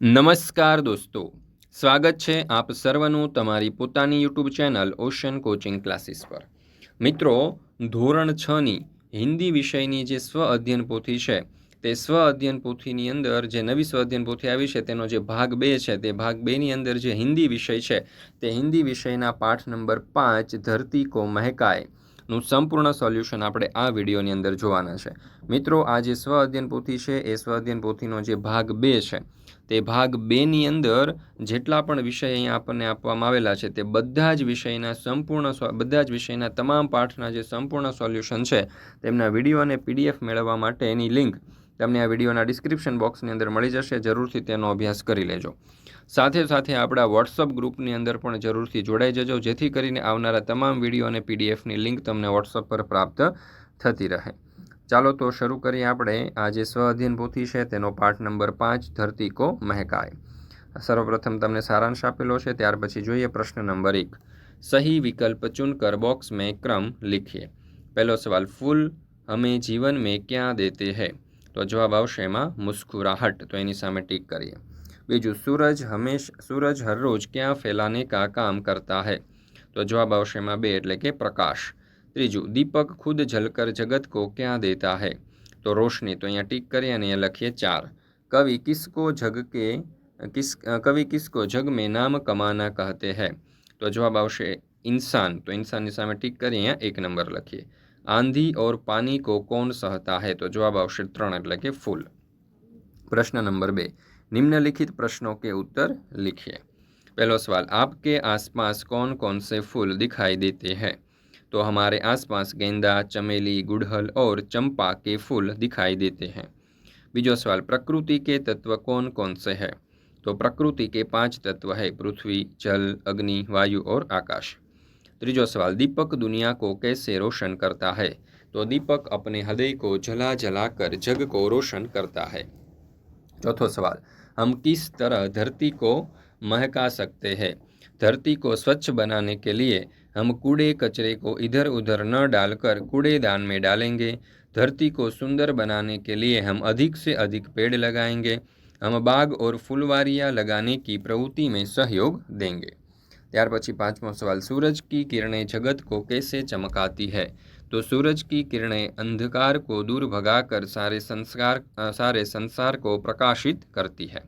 નમસ્કાર દોસ્તો. સ્વાગત છે આપ સર્વનું તમારી પોતાની YouTube channel Ocean Coaching Classes પર. મિત્રો, ધોરણ છની હિન્દી વિષયની જે સ્વ અધ્યયન પોથી છે, તે સ્વ અધ્યયન પોથીની અંદર જે નવી સ્વ અધ્યયન પોથી આવી છે, તેનો જે ભાગ બે છે, તે ભાગ બેની અંદર જે હિન્દી વિષય છે, તે હિન્દી વિષયના પાઠ નંબર પાંચ ધરતી કો મહેકાય. નું સંપૂર્ણ સોલ્યુશન આપણે આ વિડીયોની અંદર જોવાના છે. મિત્રો, આ જે સ્વ અધ્યયન પોથી છે, એ સ્વ અધ્યયન પોથીનો જે ભાગ બે છે, તે ભાગ બેની અંદર જેટલા પણ વિષય અહીંયા આપણને આપવામાં આવેલા છે, તે બધા જ વિષયના સંપૂર્ણ બધા જ વિષયના તમામ પાઠના જે સંપૂર્ણ સોલ્યુશન છે, તેમના વીડિયો અને પીડીએફ મેળવવા માટે એની લિંક તમને આ વિડીયોના ડિસ્ક્રિપ્શન બોક્સની અંદર મળી જશે. જરૂરથી તેનો અભ્યાસ કરી લેજો. સાથે સાથે આપણા વોટ્સઅપ ગ્રુપની અંદર પણ જરૂરથી જોડાઈ જજો, જેથી કરીને આવનારા તમામ વીડિયો અને પીડીએફની લિંક તમને વોટ્સઅપ પર પ્રાપ્ત થતી રહે. ચાલો તો શરૂ કરીએ આપણે. આ જે સ્વ અધ્યયન પોથી છે તેનો પાઠ નંબર પાંચ, ધરતી કો મહેકાય. સર્વપ્રથમ તમને સારાંશ આપેલો છે, ત્યાર પછી જોઈએ પ્રશ્ન નંબર એક. સહી વિકલ્પ ચુનકર બોક્સ મેં ક્રમ લીખીએ. પહેલો સવાલ, ફૂલ હમે જીવન મેં ક્યાં દેતે હૈ? તો જવાબ આવશે એમાં મુસ્કુરાહટ તો એની સામે ટીક કરીએ. બીજું, સૂરજ હંમેશ, સૂરજ હર રોજ ક્યાં ફેલાને કા કામ કરતા હૈ? તો જવાબ આવશે એમાં બે એટલે કે પ્રકાશ. ત્રીજું, દીપક ખુદ જલકર જગત કો ક્યાં દેતા હૈ? તો રોશની, તો અહીંયા ટીક કરીએ અને અહીંયા લખીએ ચાર. કવિ કિસકો જગ કે કિસ કવિ કિસકો જગ મેં નામ કમાના કહતે હૈ. તો જવાબ આવશે ઇન્સાન, તો ઇન્સાનની સામે ટીક કરી અહીંયા એક નંબર લખીએ. આંધી ઓર પાની કો કોણ સહતા હૈ તો જવાબ આવશે ત્રણ એટલે કે ફૂલ પ્રશ્ન નંબર બે નિમ્નલિખિત प्रश्नों के उत्तर लिखिए पहला सवाल आपके आसपास कौन कौन से फूल दिखाई देते हैं तो हमारे आसपास गेंदा चमेली गुड़हल और चंपा के फूल दिखाई देते हैं बीजो सवाल प्रकृति के तत्व कौन कौन से है तो प्रकृति के पांच तत्व है पृथ्वी जल अग्नि वायु और आकाश त्रीजो सवाल दीपक दुनिया को कैसे रोशन करता है तो दीपक अपने हृदय को जला जला कर जग को रोशन करता है चौथो सवाल हम किस तरह धरती को महका सकते हैं धरती को स्वच्छ बनाने के लिए हम कूड़े कचरे को इधर उधर न डालकर कूड़ेदान में डालेंगे धरती को सुंदर बनाने के लिए हम अधिक से अधिक पेड़ लगाएँगे हम बाग और फुलवारियाँ लगाने की प्रवृत्ति में सहयोग देंगे ત્યાર પછી પાંચમો સવાલ સૂરજ की किरणें जगत को कैसे चमकाती है तो सूरज की किरणें अंधकार को दूर भगाकर सारे संस्कार सारे संसार को प्रकाशित करती है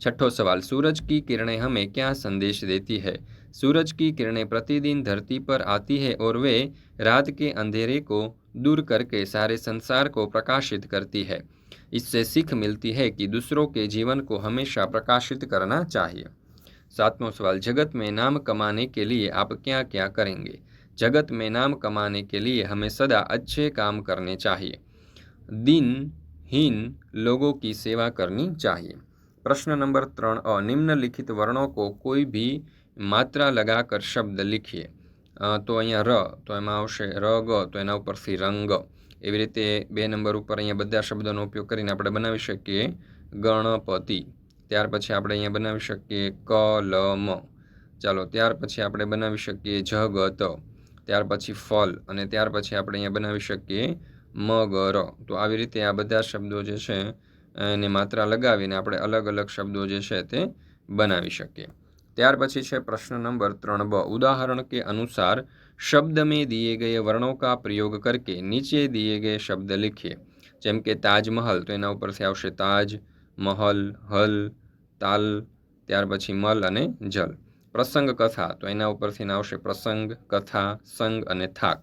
छठो सवाल सूरज की किरणें हमें क्या संदेश देती है सूरज की किरणें प्रतिदिन धरती पर आती है और वे रात के अंधेरे को दूर करके सारे संसार को प्रकाशित करती है इससे सीख मिलती है कि दूसरों के जीवन को हमेशा प्रकाशित करना चाहिए सातवां सवाल जगत में नाम कमाने के लिए आप क्या क्या करेंगे जगत में नाम कमाने के लिए हमें सदा अच्छे काम करने चाहिए दिनहीन लोगों की सेवा करनी चाहिए प्रश्न नंबर त्रण अ निम्नलिखित वर्णों को कोई भी માત્રા લગાકર શબ્દ લીખીએ તો અહીંયા ર તો એમાં આવશે ર ગ તો એના ઉપરથી રંગ એવી રીતે બે નંબર ઉપર અહીંયા બધા શબ્દોનો ઉપયોગ કરીને આપણે બનાવી શકીએ ગણપતિ ત્યાર પછી આપણે અહીંયા બનાવી શકીએ કલમ. ચાલો, ત્યાર પછી આપણે બનાવી શકીએ જગત. ત્યાર પછી ફલ અને ત્યાર પછી આપણે અહીંયા બનાવી શકીએ મગર. તો આવી રીતે આ બધા શબ્દો જે છે, એને માત્રા લગાવીને આપણે અલગ અલગ શબ્દો જે છે તે બનાવી શકીએ. ત્યાર પછી છે પ્રશ્ન નંબર ત્રણ બ. ઉદાહરણ કે અનુસાર શબ્દ મેં દિએ ગયે વર્ણો કા પ્રયોગ કરકે નીચે દિએ ગયે શબ્દ લખીએ જેમ કે તાજમહલ, તો એના ઉપરથી આવશે તાજ મહલ હલ તાલ ત્યાર પછી મલ અને જલ પ્રસંગ કથા તો એના ઉપરથી આવશે પ્રસંગ કથા સંગ અને થાક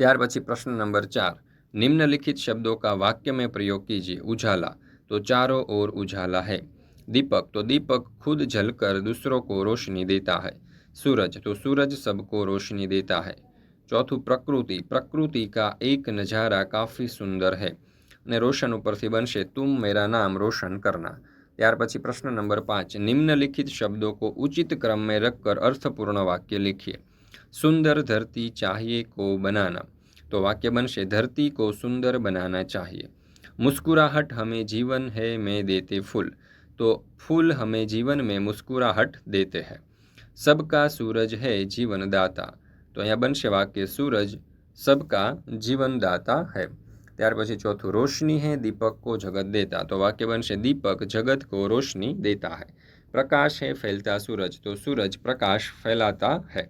ત્યાર પછી પ્રશ્ન નંબર ચાર निम्नलिखित शब्दों का वाक्य में प्रयोग कीजिए उजाला तो चारों ओर उजाला है दीपक तो दीपक खुद जलकर दूसरों को रोशनी देता है सूरज तो सूरज सबको रोशनी देता है चौथું પ્રકૃતિ પ્રકૃતિ કા એક નજારા કાફી સુંદર है અને રોશન ઉપરથી બનશે તુમ મેરા નામ રોશન કરના ત્યાર પછી પ્રશ્ન નંબર પાંચ નિમ્નલિખિત શબ્દો को उचित क्रम में रखकर अर्थपूर्ण वाक्य लिखिए सुंदर धरती चाहिए को बनाना तो वाक्य बनशे धरती को सुंदर बनाना चाहिए मुस्कुराहट हमें जीवन है मैं देते फूल तो फूल हमें जीवन में मुस्कुराहट देते हैं सबका सूरज है जीवनदाता तो અહીંયા બનશે વાક્ય સૂરજ સબકા જીવનદાતા હૈ ત્યાર પછી ચોથું રોશની હે, દીપક કો જગત દેતા. તો વાક્ય બનશે, દીપક જગત કો રોશની દેતા હૈ. પ્રકાશ હે, ફેલતા સૂરજ. તો સૂરજ પ્રકાશ ફેલાતા હૈ.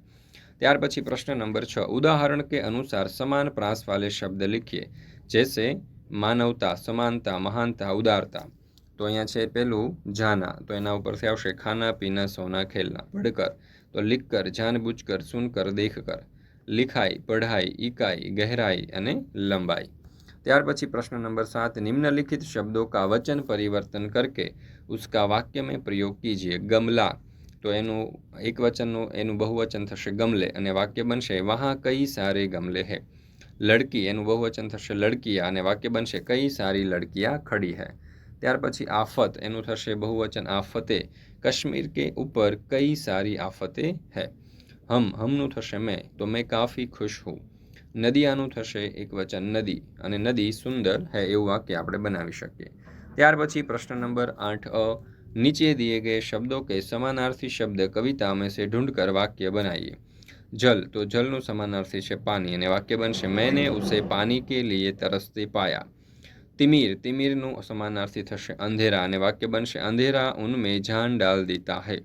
ત્યાર પછી પ્રશ્ન નંબર છ. ઉદાહરણ કે અનુસાર સમાન પ્રાસ વાલે શબ્દ લખીએ. જેસે માનવતા, સમાનતા, મહાનતા, ઉદારતા. તો અહીંયા છે પેલું જાના. તો એના ઉપરથી આવશે ખાના, પીના, સોના, ખેલના. ભડકર. તો લીકર જાનબૂજકર સુનકર, દેખકર. લિખાઈ, પઢાઈ ઇકાઈ ગહેરાઈ અને લંબાઈ. ત્યાર પછી પ્રશ્ન નંબર સાત, નિમ્નલિખિત શબ્દો કા વચન પરિવર્તન કરકે ઉસકા વાક્ય મેં પ્રયોગ કીજીએ ગમલા. તો એનું એક વચનનું, એનું બહુવચન થશે ગમલે અને વાક્ય બનશે, વહા કઈ સારે ગમલે હે? લડકી, એનું બહુવચન થશે લડકીયા અને વાક્ય બનશે, કઈ સારી લડકીયા ખડી હે? ત્યાર પછી આફત, એનું થશે બહુવચન આફતે, કશ્મીર કે ઉપર કઈ સારી આફતે હે? હમ, હમનું થશે મેં, તો મેં કાફી ખુશ હું. નદી થશે એક વચન નદી અને નદી સુંદર હે એવું વાક્ય આપણે બનાવી શકીએ. ત્યાર પછી પ્રશ્ન નંબર આઠ અ, નીચે દિએ ગયે શબ્દો કે સમાનાર્થી શબ્દ કવિતા મેં સે ઢૂંઢકર વાક્ય બનાવીએ જલ, તો જલનું સમાનાર્થી છે પાણી અને વાક્ય બનશે મેને ઉસે પાણી કે લીએ તરસતે પાયા. તિમિર, તિમિરનું સમાનાર્થી થશે અંધેરા અને વાક્ય બનશે અંધેરા ઉનમે જાન ડાલ દીતા હૈ.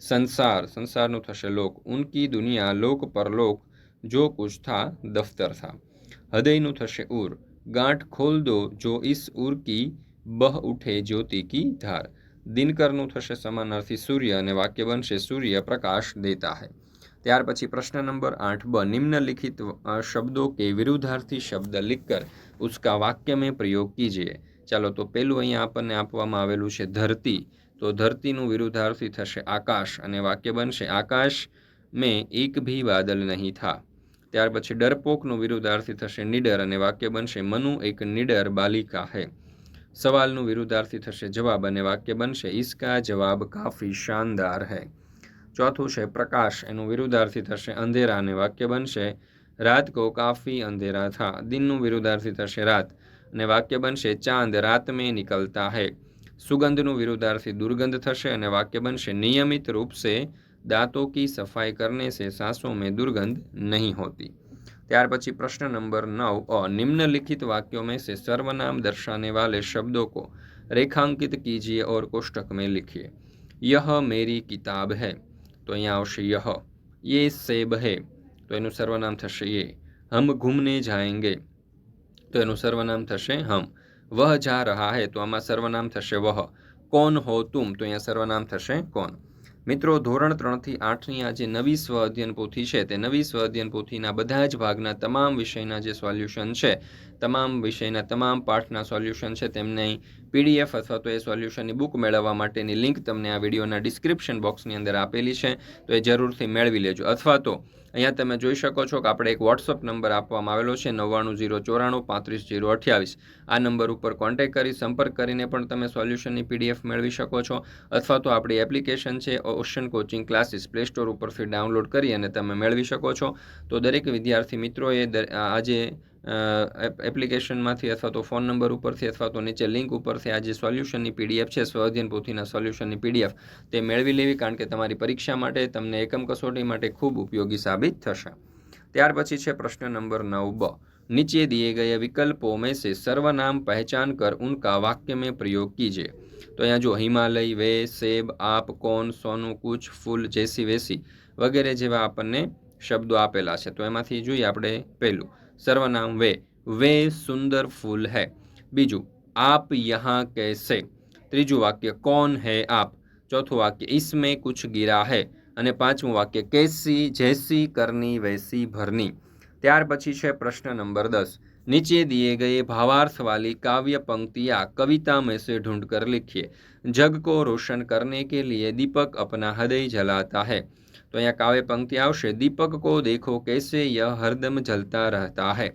સંસાર, સંસારનું થશે લોક. ઉનકી દુનિયા લોક પરલોક જો કુછ થા, દફતર થા. હૃદયનું થશે ઉર ગાંઠ ખોલ દો, જો ઈસ ઉર કી બહ ઉઠે જ્યોતિ કી ધાર. દિનકરનું થશે સમાનાર્થી સૂર્ય અને વાક્ય બનશે સૂર્ય પ્રકાશ દેતા હૈ. ત્યાર પછી પ્રશ્ન નંબર આઠ, બ, નિમ્નલિખિત શબ્દો કે વિરુદ્ધાર્થી શબ્દ લિખકર, ઉસકા વાક્ય મેં પ્રયોગ કીજીએ ચાલો તો પહેલું અહીંયા આપણને આપવામાં આવેલું છે ધરતી. તો ધરતીનું વિરુદ્ધાર્થી થશે આકાશ અને વાક્ય બનશે આકાશ મેં એક ભી બાદલ નહીં થા. ત્યાર પછી ડરપોકનો વિરુદ્ધાર્થી થશે નીડર અને વાક્ય બનશે મનુ, એક નીડર બાલિકા હે. સવાલનું વિરુદ્ધાર્થી થશે જવાબ અને વાક્ય બનશે ઈસકા, જવાબ કાફી શાનદાર હે. ચોથું છે પ્રકાશ, એનું વિરુદ્ધાર્થી થશે અંધેરા અને વાક્ય બનશે રાત કો કાફી અંધેરા થા. દિનનું વિરુદ્ધાર્થી થશે રાત અને વાક્ય બનશે ચાંદ, રાત મેં નિકલતા હૈ. સુગંધનું વિરુદ્ધાર્થી દુર્ગંધ થશે અને વાક્ય બનશે નિયમિત રૂપ સે दांतों की सफाई करने से सांसों में दुर्गंध नहीं होती ત્યાર પછી પ્રશ્ન નંબર नौ अ निम्नलिखित वाक्यों में से सर्वनाम दर्शाने वाले शब्दों को रेखांकित कीजिए और कोष्टक में लिखिए यह मेरी किताब है तो અહીંયા આવશે यह ये सेब है તો એનું સર્વનામ થશે ये हम घूमने जाएंगे તો એનું સર્વનામ થશે हम वह जा रहा है તો આમાં સર્વનામ થશે વહ કોણ હો તુમ તો અહીંયા સર્વનામ થશે કોણ મિત્રો, ધોરણ ત્રણથી આઠની આ જે નવી સ્વ અધ્યયન પોથી છે. તે નવી સ્વ અધ્યયન પોથીના બધા જ ભાગના તમામ વિષયના જે સોલ્યુશન છે, તમામ વિષયના તમામ પાઠના સોલ્યુશન છે, તેમને પીડીએફ અથવા તો એ સોલ્યુશનની બુક મેળવવા માટેની લિંક તમને આ વિડીયોના ડિસ્ક્રિપ્શન બોક્સની અંદર આપેલી છે, તો એ જરૂરથી મેળવી લેજો. અથવા તો અહીંયા તમે જોઈ શકો છો કે આપણે એક વોટ્સઅપ નંબર આપવામાં આવેલો છે, નવ્વાણું જીરો ચોરાણું પાંત્રીસ જીરો અઠ્યાવીસ. આ નંબર ઉપર કોન્ટેક્ટ કરી, સંપર્ક કરીને પણ તમે સોલ્યુશનની પીડીએફ મેળવી શકો છો. અથવા તો આપણી એપ્લિકેશન છે, Ocean Coaching Classes Play Store ઉપરથી ડાઉનલોડ કરી અને તમે મેળવી શકો છો. તો દરેક વિદ્યાર્થી મિત્રોએ આજે એપ્લિકેશનમાંથી અથવા તો ફોન નંબર ઉપરથી અથવા તો નીચે લિંક ઉપરથી આ જે સોલ્યુશનની પીડીએફ છે સ્વઅધ્યયન પોથીના સોલ્યુશનની પીડીએફ, તે મેળવી લેવી કારણ કે તમારી પરીક્ષા માટે તમને એકમ કસોટી માટે ખૂબ ઉપયોગી સાબિત થશે. ત્યાર પછી છે પ્રશ્ન નંબર નવ બ. નીચે દીએ ગયે વિકલ્પો મેં સે સર્વનામ પહેચાન કર ઉનકા વાક્ય મેં પ્રયોગ કીજે. તો અહીંયા જો હિમાલય, વે, સેબ, આપ, કોન, સોનું કુચ ફૂલ, જેસી, વેસી વગેરે જેવા આપણને શબ્દો આપેલા છે. તો એમાંથી જોઈએ આપણે પહેલું. સર્વનામ વે વે સુંદર ફૂલ હૈ બીજું આપ યહાં कैसे ત્રીજું વાક્ય કોણ હૈ આપ ચોથું વાક્ય इसमें कुछ गिरा है અને પાંચમું વાક્ય कैसी जैसी करनी वैसी भरनी ત્યાર પછી છે પ્રશ્ન નંબર દસ नीचे दिए गए भावार्थ वाली काव्य पंक्तियाँ कविता में से ढूंढ कर लिखिए जग को रोशन करने के लिए दीपक अपना हृदय जलाता है તો અહીંયા કાવ્ય પંક્તિ આવશે દીપક કો દેખો કેસે યહ હરદમ જલતા રહેતા હૈ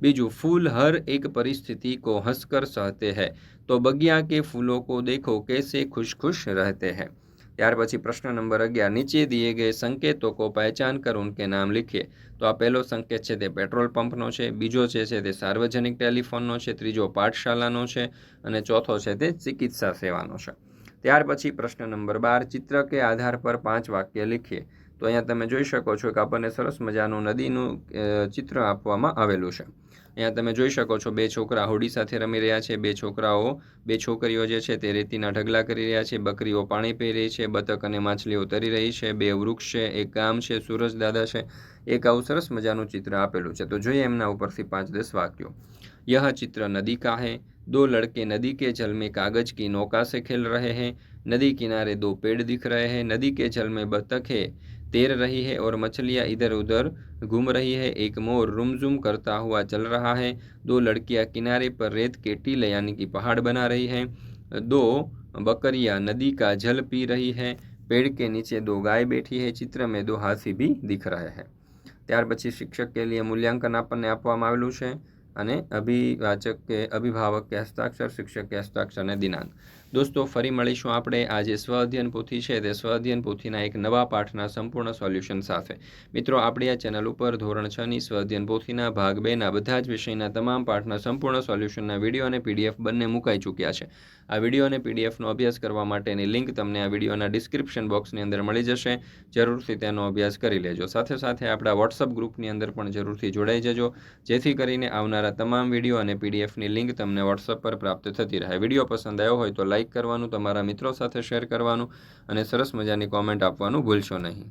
બીજું ફૂલ હર એક પરિસ્થિતિ કો હસકર સહતે હૈ તો બગિયા કે ફૂલો કો દેખો કેસે ખુશ ખુશ રહેતે હૈ ત્યાર પછી પ્રશ્ન નંબર અગિયાર નીચે દિએ ગયે સંકેતો કો પહેચાન કર ઉનકે નામ લીખીએ તો આ પહેલો સંકેત છે તે પેટ્રોલ પંપનો છે બીજો છે છે તે સાર્વજનિક ટેલિફોનનો છે ત્રીજો પાઠશાલાનો છે અને ચોથો છે તે ચિકિત્સા સેવાનો છે ત્યાર પછી પ્રશ્ન નંબર બાર ચિત્ર કે આધાર પર પાંચ વાક્ય લીખીએ તો અહીંયા તમે જોઈ શકો છો કે આપણને સરસ મજાનું નદીનું અ, ચિત્ર આપવામાં આવેલું છે અહીંયા તમે જોઈ શકો છો બે છોકરા હોડી સાથે રમી રહ્યા છે બે છોકરાઓ બે છોકરીઓ જે છે તે રેતીના ઢગલા કરી રહ્યા છે બકરીઓ પાણી પી રહી છે બતક અને માછલીઓ તરી રહી છે બે વૃક્ષ છે એક ગામ છે સૂરજ દાદા છે એક આવું સરસ મજાનું ચિત્ર આપેલું છે તો જોઈએ એમના ઉપરથી પાંચ દસ વાક્યો यह चित्र नदी का है दो लड़के नदी के जल में कागज की नौका से खेल रहे हैं नदी किनारे दो पेड़ दिख रहे हैं नदी के जल में बतखें तैर रही है और मछलियाँ इधर उधर घूम रही है एक मोर रुमझुम करता हुआ चल रहा है दो लड़कियाँ किनारे पर रेत के टीले यानी कि पहाड़ बना रही है दो बकरियाँ नदी का जल पी रही है पेड़ के नीचे दो गाय बैठी है चित्र में दो हाथी भी दिख रहे हैं ત્યાર પછી શિક્ષક કે લીએ મૂલ્યાંકન આપણને આપવામાં આવેલું છે અને અભિવાચક કે અભિભાવક કે હસ્તાક્ષર શિક્ષક કે હસ્તાક્ષર અને દિનાંક દોસ્તો, ફરી મળીશું આપણે આ જે સ્વ અધ્યયન પોથી છે તે સ્વ અધ્યયન પોથીના એક નવા પાઠના સંપૂર્ણ સોલ્યુશન સાથે. મિત્રો, આપણી આ ચેનલ ઉપર ધોરણ છની સ્વ અધ્યયન પોથીના ભાગ બેના બધા જ વિષયના તમામ પાઠના સંપૂર્ણ સોલ્યુશનના વીડિયો અને પીડીએફ બંને મુકાઈ ચૂક્યા છે. આ વીડિયો અને પીડીએફનો અભ્યાસ કરવા માટેની લિંક તમને આ વિડીયોના ડિસ્ક્રિપ્શન બોક્સની અંદર મળી જશે. જરૂરથી તેનો અભ્યાસ કરી લેજો. સાથે સાથે આપણા વોટ્સઅપ ગ્રુપની અંદર પણ જરૂરથી જોડાઈ જજો. જેથી કરીને આવનારા તમામ વીડિયો અને પીડીએફની લિંક તમને વોટ્સઅપ પર પ્રાપ્ત થતી રહે. વીડિયો પસંદ આવ્યો હોય તો લાઇક કરવાનું, તમારા મિત્રો સાથે શેર કરવાનું અને સરસ મજાની કોમેન્ટ આપવાનું ભૂલશો નહીં.